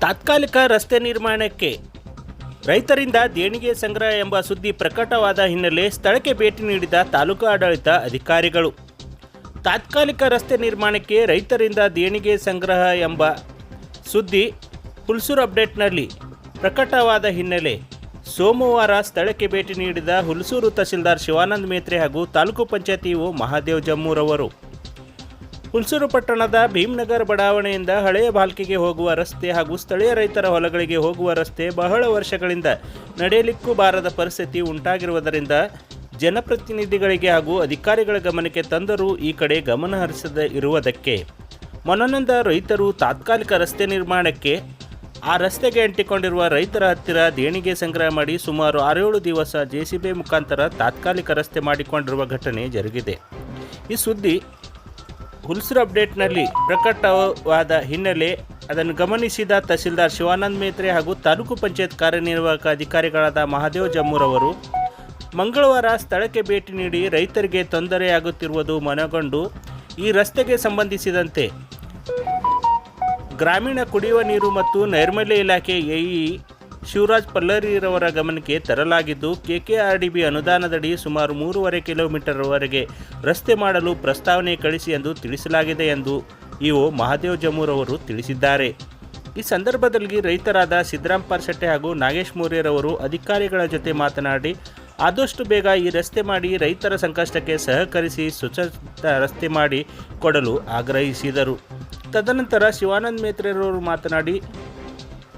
ತಾತ್ಕಾಲಿಕ ರಸ್ತೆ ನಿರ್ಮಾಣಕ್ಕೆ ರೈತರಿಂದ ದೇಣಿಗೆ ಸಂಗ್ರಹ ಎಂಬ ಸುದ್ದಿ ಪ್ರಕಟವಾದ ಹಿನ್ನೆಲೆ ಸ್ಥಳಕ್ಕೆ ಭೇಟಿ ನೀಡಿದ ತಾಲೂಕು ಆಡಳಿತ ಅಧಿಕಾರಿಗಳು. ತಾತ್ಕಾಲಿಕ ರಸ್ತೆ ನಿರ್ಮಾಣಕ್ಕೆ ರೈತರಿಂದ ದೇಣಿಗೆ ಸಂಗ್ರಹ ಎಂಬ ಸುದ್ದಿ ಹುಲ್ಸೂರು ಅಪ್ಡೇಟ್ನಲ್ಲಿ ಪ್ರಕಟವಾದ ಹಿನ್ನೆಲೆ ಸೋಮವಾರ ಸ್ಥಳಕ್ಕೆ ಭೇಟಿ ನೀಡಿದ ಹುಲ್ಸೂರು ತಹಸೀಲ್ದಾರ್ ಶಿವಾನಂದ್ ಮೇತ್ರೆ ಹಾಗೂ ತಾಲೂಕು ಪಂಚಾಯತಿ ಇಒ ಮಹಾದೇವ್ ಜಮ್ಮೂರವರು. ಹುಲ್ಸೂರು ಪಟ್ಟಣದ ಭೀಮ್ನಗರ್ ಬಡಾವಣೆಯಿಂದ ಹಳೆಯ ಬಾಲ್ಕಿಗೆ ಹೋಗುವ ರಸ್ತೆ ಹಾಗೂ ಸ್ಥಳೀಯ ರೈತರ ಹೊಲಗಳಿಗೆ ಹೋಗುವ ರಸ್ತೆ ಬಹಳ ವರ್ಷಗಳಿಂದ ನಡೆಯಲಿಕ್ಕೂ ಬಾರದ ಪರಿಸ್ಥಿತಿ ಉಂಟಾಗಿರುವುದರಿಂದ ಜನಪ್ರತಿನಿಧಿಗಳಿಗೆ ಹಾಗೂ ಅಧಿಕಾರಿಗಳ ಗಮನಕ್ಕೆ ತಂದರೂ ಈ ಕಡೆ ಗಮನ ಹರಿಸದೇ ಇರುವುದಕ್ಕೆ. ಮನನೊಂದ ರೈತರು ತಾತ್ಕಾಲಿಕ ರಸ್ತೆ ನಿರ್ಮಾಣಕ್ಕೆ ಆ ರಸ್ತೆಗೆ ಅಂಟಿಕೊಂಡಿರುವ ರೈತರ ಹತ್ತಿರ ದೇಣಿಗೆ ಸಂಗ್ರಹ ಮಾಡಿ ಸುಮಾರು ಆರೇಳು ದಿವಸ ಜೆಸಿಬಿ ಮುಖಾಂತರ ತಾತ್ಕಾಲಿಕ ರಸ್ತೆ ಮಾಡಿಕೊಂಡಿರುವ ಘಟನೆ ಜರುಗಿದೆ. ಈ ಸುದ್ದಿ ಹುಲ್ಸೂರು ಅಪ್ಡೇಟ್ನಲ್ಲಿ ಪ್ರಕಟವಾದ ಹಿನ್ನೆಲೆ ಅದನ್ನು ಗಮನಿಸಿದ ತಹಸೀಲ್ದಾರ್ ಶಿವಾನಂದ್ ಮೇತ್ರೆ ಹಾಗೂ ತಾಲೂಕು ಪಂಚಾಯತ್ ಕಾರ್ಯನಿರ್ವಾಹಕ ಅಧಿಕಾರಿಗಳಾದ ಮಹಾದೇವ್ ಜಮ್ಮೂರವರು, ಮಂಗಳವಾರ ಸ್ಥಳಕ್ಕೆ ಭೇಟಿ ನೀಡಿ ರೈತರಿಗೆ ತೊಂದರೆಯಾಗುತ್ತಿರುವುದು ಮನಗೊಂಡು ಈ ರಸ್ತೆಗೆ ಸಂಬಂಧಿಸಿದಂತೆ ಗ್ರಾಮೀಣ ಕುಡಿಯುವ ನೀರು ಮತ್ತು ನೈರ್ಮಲ್ಯ ಇಲಾಖೆ ಎಇ ಶಿವರಾಜ್ ಪಲ್ಲರಿರವರ ಗಮನಕ್ಕೆ ತರಲಾಗಿದ್ದು, ಕೆಕೆಆರ್ಡಿಬಿ ಅನುದಾನದಡಿ ಸುಮಾರು ಮೂರುವರೆ ಕಿಲೋಮೀಟರ್ವರೆಗೆ ರಸ್ತೆ ಮಾಡಲು ಪ್ರಸ್ತಾವನೆ ಕಳಿಸಿ ಎಂದು ತಿಳಿಸಲಾಗಿದೆ ಎಂದು ಇಒ ಮಹಾದೇವ್ ಜಮೂರವರು ತಿಳಿಸಿದ್ದಾರೆ. ಈ ಸಂದರ್ಭದಲ್ಲಿ ರೈತರಾದ ಸಿದ್ದರಾಮ್ ಪಾರ್ಶೆಟ್ಟೆ ಹಾಗೂ ನಾಗೇಶ್ ಮೌರ್ಯರವರು ಅಧಿಕಾರಿಗಳ ಜೊತೆ ಮಾತನಾಡಿ, ಆದಷ್ಟು ಬೇಗ ಈ ರಸ್ತೆ ಮಾಡಿ ರೈತರ ಸಂಕಷ್ಟಕ್ಕೆ ಸಹಕರಿಸಿ ಸುಸಜ್ಜಿತ ರಸ್ತೆ ಮಾಡಿ ಕೊಡಲು ಆಗ್ರಹಿಸಿದರು. ತದನಂತರ ಶಿವಾನಂದ್ ಮೇತ್ರೆರವರು ಮಾತನಾಡಿ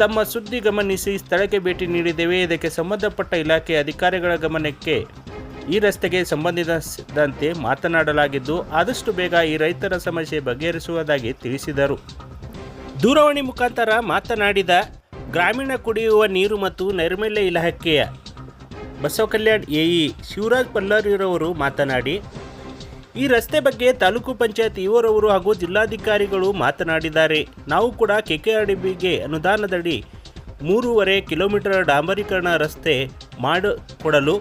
ತಮ್ಮ ಸುದ್ದಿ ಗಮನಿಸಿ ಸ್ಥಳಕ್ಕೆ ಭೇಟಿ ನೀಡಿದ್ದೇವೆ. ಇದಕ್ಕೆ ಸಂಬಂಧಪಟ್ಟ ಇಲಾಖೆ ಅಧಿಕಾರಿಗಳ ಗಮನಕ್ಕೆ ಈ ರಸ್ತೆಗೆ ಸಂಬಂಧಿಸಿದಂತೆ ಮಾತನಾಡಲಾಗಿದ್ದು, ಆದಷ್ಟು ಬೇಗ ಈ ರೈತರ ಸಮಸ್ಯೆ ಬಗೆಹರಿಸುವುದಾಗಿ ತಿಳಿಸಿದರು. ದೂರವಾಣಿ ಮುಖಾಂತರ ಮಾತನಾಡಿದ ಗ್ರಾಮೀಣ ಕುಡಿಯುವ ನೀರು ಮತ್ತು ನೈರ್ಮಲ್ಯ ಇಲಾಖೆಯ ಬಸವ ಕಲ್ಯಾಣ್ ಎಇ ಶಿವರಾಜ್ ಪಲ್ಲಾರಿರವರು ಮಾತನಾಡಿ ಈ ರಸ್ತೆ ಬಗ್ಗೆ ತಾಲೂಕು ಪಂಚಾಯತ್ ಇವರವರು ಹಾಗೂ ಜಿಲ್ಲಾಧಿಕಾರಿಗಳು ಮಾತನಾಡಿದ್ದಾರೆ. ನಾವು ಕೂಡ ಕೆಕೆಆರ್ಡಿಬಿಗೆ ಅನುದಾನದಡಿ ಮೂರುವರೆ ಕಿಲೋಮೀಟರ್ ಡಾಂಬರೀಕರಣ ರಸ್ತೆ ಮಾಡಿಕೊಡಲು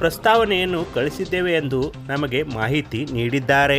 ಪ್ರಸ್ತಾವನೆಯನ್ನು ಕಳಿಸಿದ್ದೇವೆ ಎಂದು ನಮಗೆ ಮಾಹಿತಿ ನೀಡಿದ್ದಾರೆ.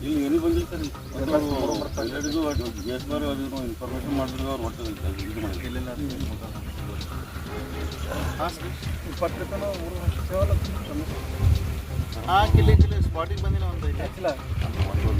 ಇಲ್ಲಿ ಏನು ಬಂದಿಲ್ಲ ಸರ್? ಎಲ್ಲರಿಗೂ ಜಿ ಎಸ್ ಬಾರ್ ಅವ್ರು ಇನ್ಫಾರ್ಮೇಷನ್ ಮಾಡಿದ್ರು ಅವ್ರು ಒಟ್ಟು ಇದು ಮಾಡಿದ್ರು ಹಾಂ ಕಿಲ್ಲಿ ಕಿಲ್ಲಿ ಸ್ಪಾಟಿಗೆ ಬಂದಿನ ಒಂದು ಇಲ್ಲ ಸಮಸ್ಯೆ